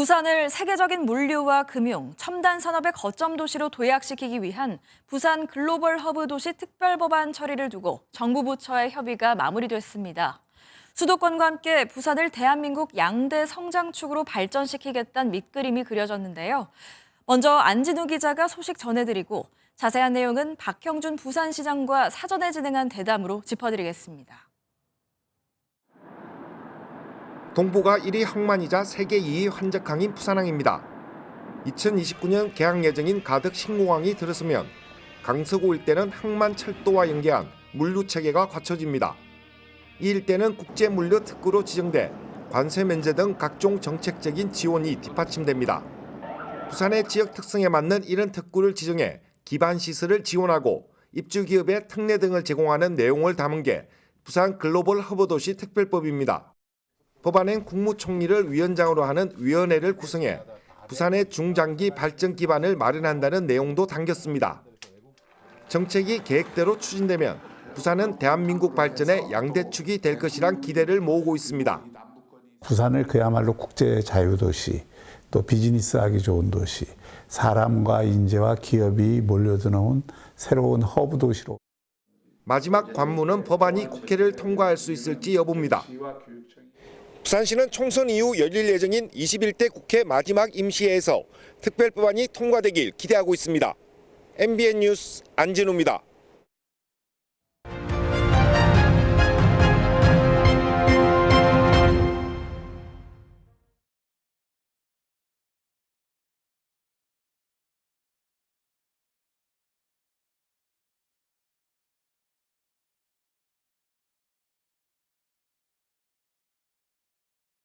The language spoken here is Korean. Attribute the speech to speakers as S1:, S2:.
S1: 부산을 세계적인 물류와 금융, 첨단 산업의 거점 도시로 도약시키기 위한 부산 글로벌 허브 도시 특별법안 처리를 두고 정부 부처의 협의가 마무리됐습니다. 수도권과 함께 부산을 대한민국 양대 성장축으로 발전시키겠다는 밑그림이 그려졌는데요. 먼저 안진우 기자가 소식 전해드리고 자세한 내용은 박형준 부산시장과 사전에 진행한 대담으로 짚어드리겠습니다.
S2: 동부가 1위 항만이자 세계 2위 환적항인 부산항입니다. 2029년 개항 예정인 가덕 신공항이 들어서면 강서구 일대는 항만 철도와 연계한 물류 체계가 갖춰집니다. 이 일대는 국제 물류 특구로 지정돼 관세 면제 등 각종 정책적인 지원이 뒷받침됩니다. 부산의 지역 특성에 맞는 이런 특구를 지정해 기반 시설을 지원하고 입주 기업의 특례 등을 제공하는 내용을 담은 게 부산 글로벌 허브 도시 특별법입니다. 법안엔 국무총리를 위원장으로 하는 위원회를 구성해 부산의 중장기 발전 기반을 마련한다는 내용도 담겼습니다. 정책이 계획대로 추진되면 부산은 대한민국 발전의 양대축이 될 것이란 기대를 모으고 있습니다.
S3: 부산을 그야말로 국제 자유도시, 또 비즈니스 하기 좋은 도시, 사람과 인재와 기업이 몰려드는 새로운 허브 도시로
S2: 마지막 관문은 법안이 국회를 통과할 수 있을지 여부입니다. 부산시는 총선 이후 열릴 예정인 21대 국회 마지막 임시회에서 특별법안이 통과되길 기대하고 있습니다. MBN 뉴스 안진우입니다.